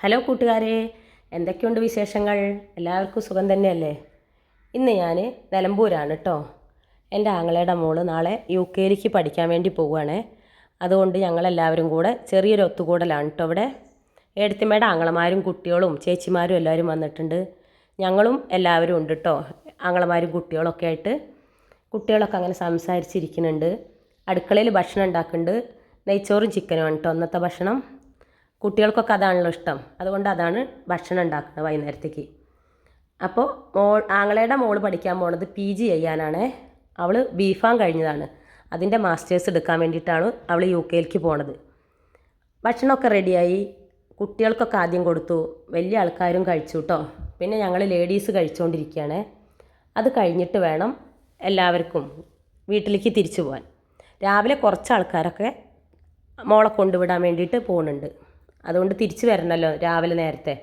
Hello കൂട്ടുകാരെ എന്തൊക്കെയുണ്ട് വിശേഷങ്ങൾ? എല്ലാവർക്കും സുഖം തന്നെയല്ലേ? ഇന്ന് ഞാൻ നിലമ്പൂരാണ് കേട്ടോ എന്റെ ആങ്ങളയുടെ മോൾ നാളെ യു കെയിലേക്ക് പഠിക്കാൻ വേണ്ടി പോവുകയാണേ. അതുകൊണ്ട് ഞങ്ങളെല്ലാവരും കൂടെ ചെറിയൊരു ഒത്തുകൂടലാണ് കേട്ടോ ഇവിടെ. ഏടത്തിമ്മയുടെ ആങ്ങളമാരും കുട്ടികളും ചേച്ചിമാരും എല്ലാവരും വന്നിട്ടുണ്ട്. ഞങ്ങളും എല്ലാവരും ഉണ്ട് കേട്ടോ ആങ്ങളമാരും കുട്ടികളൊക്കെ ആയിട്ട് കുട്ടികളൊക്കെ അങ്ങനെ സംസാരിച്ചിരിക്കുന്നുണ്ട്. അടുക്കളയിൽ ഭക്ഷണം ഉണ്ടാക്കുന്നുണ്ട്. നെയ്ച്ചോറും ചിക്കനും ആണ് കേട്ടോ അന്നത്തെ ഭക്ഷണം. കുട്ടികൾക്കൊക്കെ അതാണല്ലോ ഇഷ്ടം. അതുകൊണ്ട് അതാണ് ഭക്ഷണം ഉണ്ടാക്കുന്നത് വൈകുന്നേരത്തേക്ക്. അപ്പോൾ മോൾ ആങ്ങളയുടെ മോൾ പഠിക്കാൻ പോണത് പി ജി ചെയ്യാനാണ്. അവൾ ബീഫാം കഴിഞ്ഞതാണ്. അതിന്റെ മാസ്റ്റേഴ്സ് എടുക്കാൻ വേണ്ടിയിട്ടാണ് അവൾ യു കെയിലേക്ക് പോണത്. ഭക്ഷണമൊക്കെ റെഡിയായി. കുട്ടികൾക്കൊക്കെ ആദ്യം കൊടുത്തു. വലിയ ആൾക്കാരും കഴിച്ചു കേട്ടോ പിന്നെ ഞങ്ങൾ ലേഡീസ് കഴിച്ചുകൊണ്ടിരിക്കുകയാണ് അത് കഴിഞ്ഞിട്ട് വേണം എല്ലാവർക്കും വീട്ടിലേക്ക് തിരിച്ചു പോകാൻ രാവിലെ കുറച്ച് ആൾക്കാരൊക്കെ മോളെ കൊണ്ടുവിടാൻ വേണ്ടിയിട്ട് പോകുന്നുണ്ട് അതുകൊണ്ട് തിരിച്ചു വരണമല്ലോ രാവിലെ നേരത്തെ.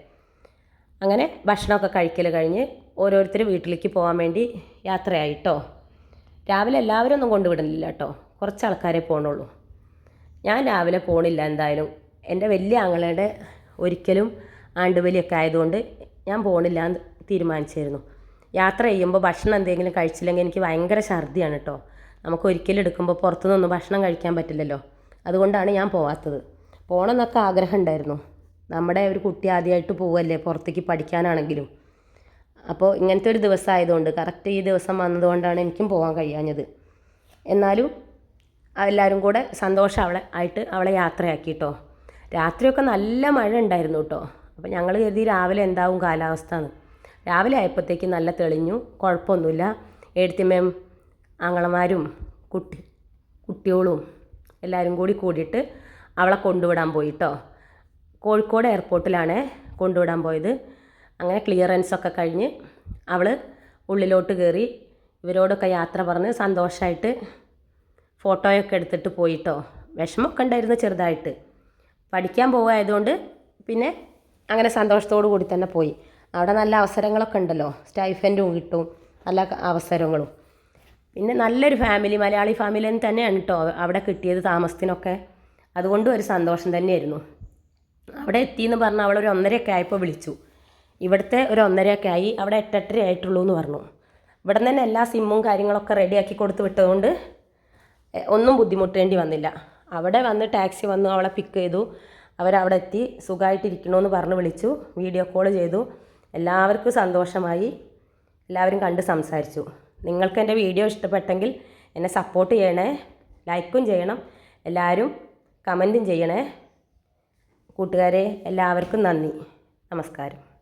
അങ്ങനെ ഭക്ഷണമൊക്കെ കഴിക്കൽ കഴിഞ്ഞ് ഓരോരുത്തർ വീട്ടിലേക്ക് പോകാൻ വേണ്ടി യാത്രയായിട്ടോ. രാവിലെ എല്ലാവരും ഒന്നും കൊണ്ടുവിടുന്നില്ല കേട്ടോ കുറച്ച് ആൾക്കാരെ പോകണുള്ളൂ ഞാൻ രാവിലെ പോണില്ല എന്തായാലും. എന്റെ വലിയ ആങ്ങളയുടെ ഒരിക്കലും ആണ്ടുവലിയൊക്കെ ആയതുകൊണ്ട് ഞാൻ പോണില്ല എന്ന് തീരുമാനിച്ചിരുന്നു. യാത്ര ചെയ്യുമ്പോൾ ഭക്ഷണം എന്തെങ്കിലും കഴിച്ചില്ലെങ്കിൽ എനിക്ക് ഭയങ്കര ഛർദിയാണ് കേട്ടോ നമുക്ക് ഒരിക്കലും എടുക്കുമ്പോൾ പുറത്തുനിന്നൊന്നും ഭക്ഷണം കഴിക്കാൻ പറ്റില്ലല്ലോ. അതുകൊണ്ടാണ് ഞാൻ പോവാത്തത്. പോകണമെന്നൊക്കെ ആഗ്രഹം ഉണ്ടായിരുന്നു നമ്മുടെ ഒരു കുട്ടി ആദ്യമായിട്ട് പോവല്ലേ പുറത്തേക്ക് പഠിക്കാനാണെങ്കിലും. അപ്പോൾ ഇങ്ങനത്തെ ഒരു ദിവസം ആയതുകൊണ്ട് കറക്റ്റ് ഈ ദിവസം വന്നതുകൊണ്ടാണ് എനിക്കും പോകാൻ കഴിയാഞ്ഞത്. എന്നാലും എല്ലാവരും കൂടെ സന്തോഷം അവളെ ആയിട്ട് അവളെ യാത്രയാക്കി കേട്ടോ. രാത്രിയൊക്കെ നല്ല മഴ ഉണ്ടായിരുന്നു കേട്ടോ. അപ്പോൾ ഞങ്ങൾ കരുതി രാവിലെ എന്താവും കാലാവസ്ഥ എന്ന് രാവിലെ ആയപ്പോഴത്തേക്ക് നല്ല തെളിഞ്ഞു കുഴപ്പമൊന്നുമില്ല. എഴുത്തിമേം ആങ്ങളമാരും കുട്ടി കുട്ടികളും എല്ലാവരും കൂടി കൂടിയിട്ട് അവളെ കൊണ്ടുവിടാൻ പോയി കേട്ടോ കോഴിക്കോട് എയർപോർട്ടിലാണ് കൊണ്ടുവിടാൻ പോയത്. അങ്ങനെ ക്ലിയറൻസ് ഒക്കെ കഴിഞ്ഞ് അവൾ ഉള്ളിലോട്ട് കയറി ഇവരോടൊക്കെ യാത്ര പറഞ്ഞ് സന്തോഷമായിട്ട് ഫോട്ടോയൊക്കെ എടുത്തിട്ട് പോയിട്ടോ. വിഷമമൊക്കെ ഉണ്ടായിരുന്നു ചെറുതായിട്ട്. പഠിക്കാൻ പോകായതുകൊണ്ട് പിന്നെ അങ്ങനെ സന്തോഷത്തോടു കൂടി തന്നെ പോയി. അവിടെ നല്ല അവസരങ്ങളൊക്കെ ഉണ്ടല്ലോ. സ്റ്റൈഫന്റും കിട്ടും. നല്ല അവസരങ്ങളും. പിന്നെ നല്ലൊരു ഫാമിലി മലയാളി ഫാമിലി തന്നെയാണ് കേട്ടോ. അവിടെ കിട്ടിയത് താമസത്തിനൊക്കെ. അതുകൊണ്ടും ഒരു സന്തോഷം തന്നെയായിരുന്നു. അവിടെ എത്തിയെന്ന് പറഞ്ഞാൽ അവളൊരു ഒന്നരയൊക്കെ ആയപ്പോൾ വിളിച്ചു. ഇവിടുത്തെ ഒരു ഒന്നരയൊക്കെ ആയി അവിടെ എട്ടെട്ടര ആയിട്ടുള്ളൂ എന്ന് പറഞ്ഞു. ഇവിടെ നിന്ന് തന്നെ എല്ലാ സിമ്മും കാര്യങ്ങളൊക്കെ റെഡിയാക്കി കൊടുത്ത് വിട്ടതുകൊണ്ട് ഒന്നും ബുദ്ധിമുട്ടേണ്ടി വന്നില്ല. അവിടെ വന്ന് ടാക്സി വന്നു അവളെ പിക്ക് ചെയ്തു. അവരവിടെ എത്തി സുഖമായിട്ടിരിക്കണമെന്ന് പറഞ്ഞ് വിളിച്ചു. വീഡിയോ കോൾ ചെയ്തു. എല്ലാവർക്കും സന്തോഷമായി. എല്ലാവരും കണ്ട് സംസാരിച്ചു. നിങ്ങൾക്ക് എന്റെ വീഡിയോ ഇഷ്ടപ്പെട്ടെങ്കിൽ എന്നെ സപ്പോർട്ട് ചെയ്യണേ. ലൈക്കും ചെയ്യണം. എല്ലാവരും കമന്റും ചെയ്യണേ. കൂട്ടുകാരെ എല്ലാവർക്കും നന്ദി. നമസ്കാരം.